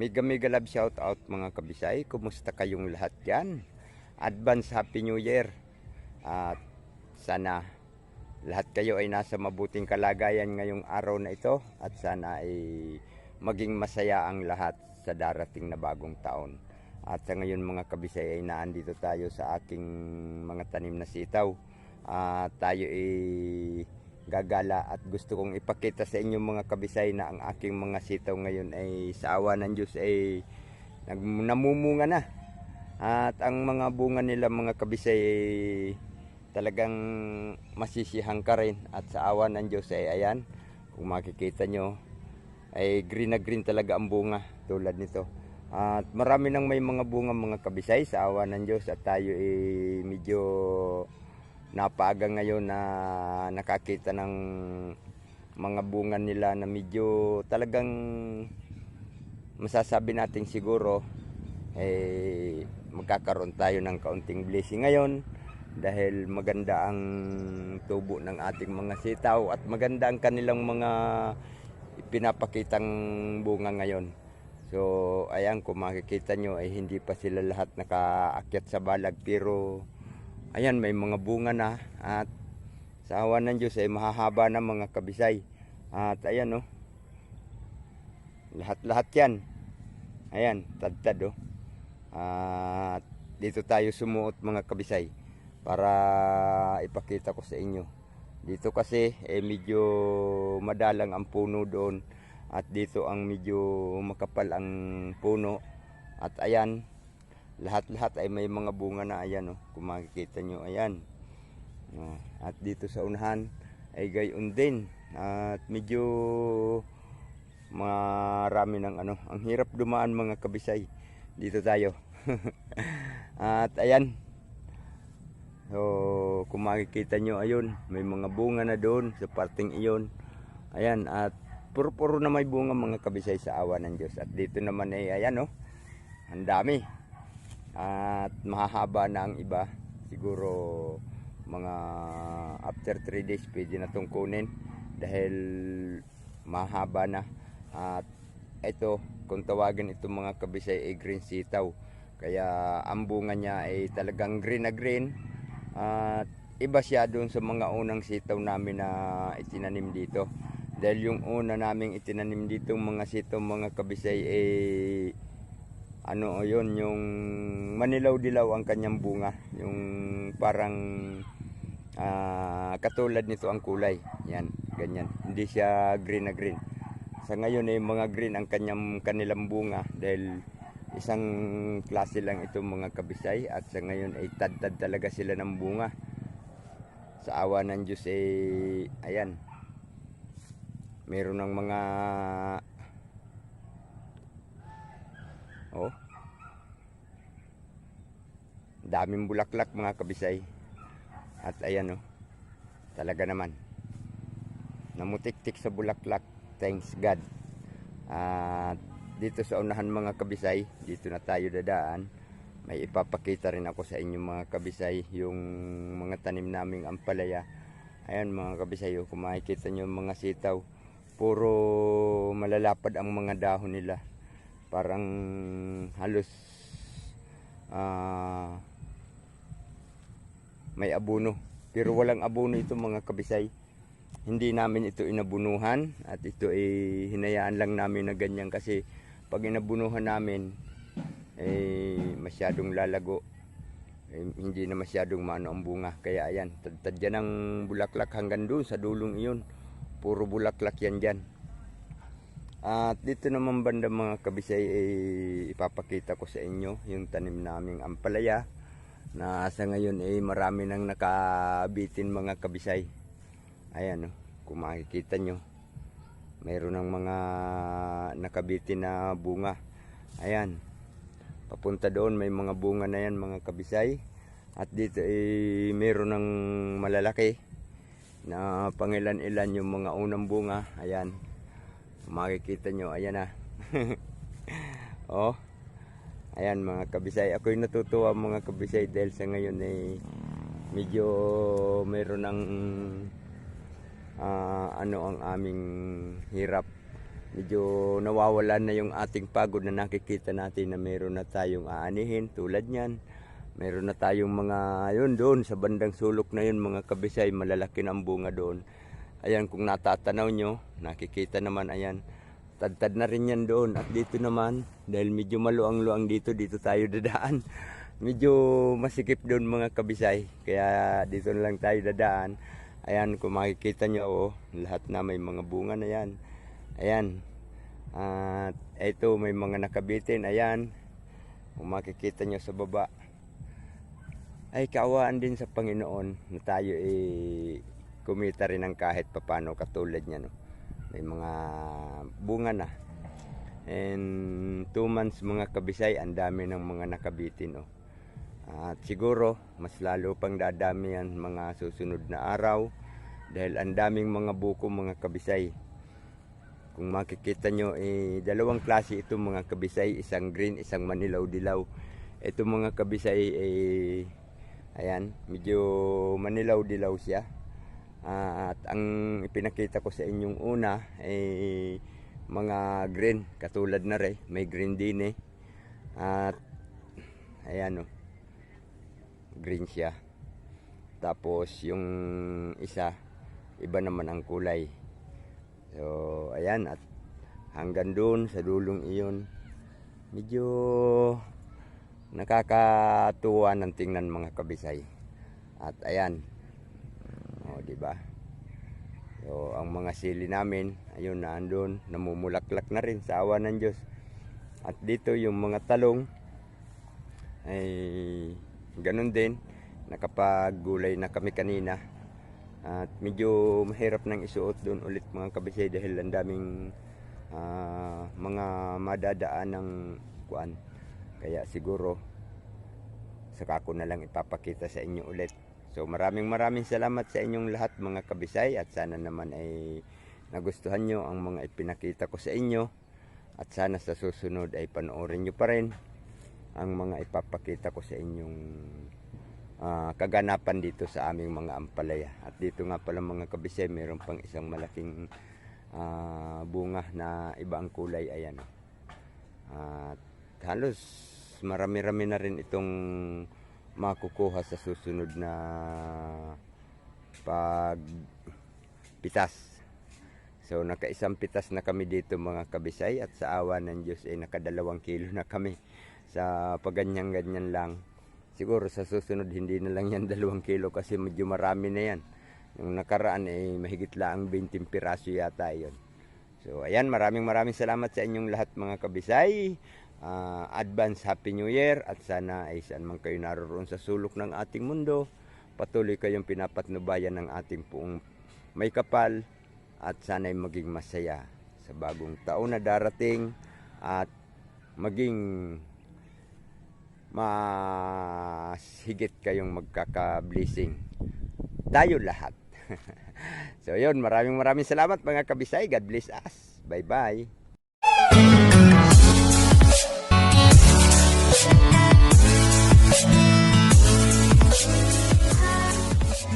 Mega mega love shout out mga kabisay. Kumusta kayong lahat dyan? Advance Happy New Year. At sana lahat kayo ay nasa mabuting kalagayan ngayong araw na ito. At sana ay maging masaya ang lahat sa darating na bagong taon. At sa ngayon mga kabisay ay naandito tayo sa aking mga tanim na sitaw. At tayo ay gagala at gusto kong ipakita sa inyo mga kabisay na ang aking mga sitaw ngayon ay sa awa ng Diyos ay namumunga na. At ang mga bunga nila mga kabisay ay talagang masisihang ka rin. At sa awa ng Diyos ay ayan, kung makikita nyo, ay green na green talaga ang bunga tulad nito. At marami nang may mga bunga mga kabisay sa awa ng Diyos at tayo ay medyo napaga ngayon na nakakita ng mga bunga nila na medyo talagang masasabi natin siguro eh magkakaroon tayo ng kaunting blessing ngayon dahil maganda ang tubo ng ating mga sitaw at maganda ang kanilang mga pinapakitang bunga ngayon. So, ayan, kung makikita nyo ay hindi pa sila lahat nakaakyat sa balag pero ayan, may mga bunga na at sa awa ng Diyos ay mahahaba na mga kabisay. At ayan, oh, lahat-lahat yan. Ayan, tad-tad, oh. At dito tayo sumuot mga kabisay para ipakita ko sa inyo. Dito kasi eh medyo madalang ang puno doon at dito ang medyo makapal ang puno. At ayan, lahat-lahat ay may mga bunga na ayan oh, kung makikita nyo ayan. Oh, at dito sa unahan ay gayon din. At medyo marami ng ano, ang hirap dumaan mga kabisay. Dito tayo. at ayan, So, kung makikita nyo, ayun, may mga bunga na doon sa parting iyon. Ayan, at puro-puro na may bunga mga kabisay sa awa ng Diyos. At dito naman ay, ayan, oh, ang dami. At mahahaba na ang iba. Siguro, mga after 3 days, pwede na itong kunin. Dahil mahaba na. At ito, kung tawagan itong mga kabisay ay green sitaw. Kaya ang bunga niya ay talagang green na green at iba siya doon sa mga unang sitaw namin na itinanim dito. Dahil yung una naming itinanim dito mga sitaw mga kabisay eh ano yun yung manilaw-dilaw ang kanyang bunga. Yung parang ah, katulad nito ang kulay. Yan, ganyan. Hindi siya green na green. Sa ngayon ay mga green ang kanyang kanilang bunga dahil isang klase lang itong mga kabisay at sa ngayon ay tad-tad talaga sila ng bunga sa awa ng Diyos eh ayan meron ng mga oh daming bulaklak mga kabisay at ayan oh talaga naman namutik-tik sa bulaklak thanks God at dito sa unahan mga kabisay, dito na tayo dadaan. May ipapakita rin ako sa inyo mga kabisay, yung mga tanim naming ampalaya. Ayan mga kabisay, oh, kung makikita nyo mga sitaw, puro malalapad ang mga dahon nila. Parang halos ah, may abuno. Pero walang abuno ito mga kabisay. Hindi namin ito inabunuhan at ito ay hinayaan lang namin na ganyan kasi pag inabunuhan namin eh masyadong lalago. Eh, hindi na masyadong maano ang bunga. Kaya ayan tad yan ang bulaklak hanggang doon sa dulong iyon. Puro bulaklak yan dyan at dito naman banda mga kabisay eh, ipapakita ko sa inyo yung tanim naming ampalaya na sa ngayon eh marami nang nakabitin mga kabisay. Ayan oh, kung makikita nyo mayroon ng mga nakabitin na bunga. Ayan papunta doon may mga bunga na yan mga kabisay. At dito eh mayroon ng malalaki na pangilan-ilan yung mga unang bunga. Ayan makikita nyo ayan na oh ayan mga kabisay ako'y natutuwa mga kabisay dahil sa ngayon eh medyo mayroon ng ah, ano ang aming hirap medyo nawawalan na yung ating pagod na nakikita natin na meron na tayong aanihin tulad niyan. Meron na tayong mga yun doon sa bandang sulok na yun mga kabisay malalaki ang bunga doon. Ayan kung natatanaw nyo nakikita naman ayan tadtad na rin yan doon at dito naman dahil medyo maluang-luang dito dito tayo dadaan. Medyo masikip doon mga kabisay kaya dito na lang tayo dadaan. Ayan kung makikita nyo oh, lahat na may mga bunga na yan. Ayan. At ito may mga nakabitin. Ayan. Kung makikita nyo sa baba. Ay kaawaan din sa Panginoon na tayo eh kumita rin ng kahit papano katulad niya no. May mga bunga na. And two months mga kabisay, ang dami ng mga nakabitin oh. At siguro mas lalo pang dadami yan mga susunod na araw dahil ang daming mga buko mga kabisay. Kung makikita nyo, eh, dalawang klase ito mga kabisay, isang green, isang manilaw-dilaw. Ito mga kabisay, eh, ayan, medyo manilaw-dilaw siya. Ah, at ang ipinakita ko sa inyong una, eh, mga green, katulad na rin, may green din eh. At, ayan oh, green siya. Tapos yung isa, iba naman ang kulay. So, ayan at hanggang doon sa dulong iyon, medyo nakakatuwa ng tingnan mga kabisay. At ayan. O, di ba? So, ang mga sili namin, ayun na andun, namumulaklak na rin sa awa ng Diyos. At dito yung mga talong ay ganun din. Nakapaggulay na kami kanina. At medyo mahirap nang isuot doon ulit mga kabisay dahil ang daming ah, mga madadaan ng kuan. Kaya siguro saka ko na lang ipapakita sa inyo ulit. So maraming maraming salamat sa inyong lahat mga kabisay at sana naman ay nagustuhan nyo ang mga ipinakita ko sa inyo at sana sa susunod ay panoorin nyo pa rin ang mga ipapakita ko sa inyong ah, kaganapan dito sa aming mga ampalaya. At dito nga pala mga kabisay, meron pang isang malaking ah, bunga na iba ang kulay. Ayan. At halos marami-rami na rin itong makukuha sa susunod na pag pitas. So nakaisang pitas na kami dito mga kabisay at sa awa ng Diyos ay nakadalawang kilo na kami sa paganyan-ganyan lang. Siguro sa susunod hindi na lang yan dalawang kilo kasi medyo marami na yan. Yung nakaraan ay mahigit lang 20 piraso yata yon. So ayan maraming maraming salamat sa inyong lahat mga kabisay. Ah, advance Happy New Year at sana ay saan man kayo naroon sa sulok ng ating mundo. Patuloy kayong pinapatnubayan ng ating puong may kapal at sana'y maging masaya sa bagong taon na darating at maging mas higit kayong magkaka-blessing. Tayo lahat. so yun, maraming maraming salamat mga kabisay. God bless us. Thank you.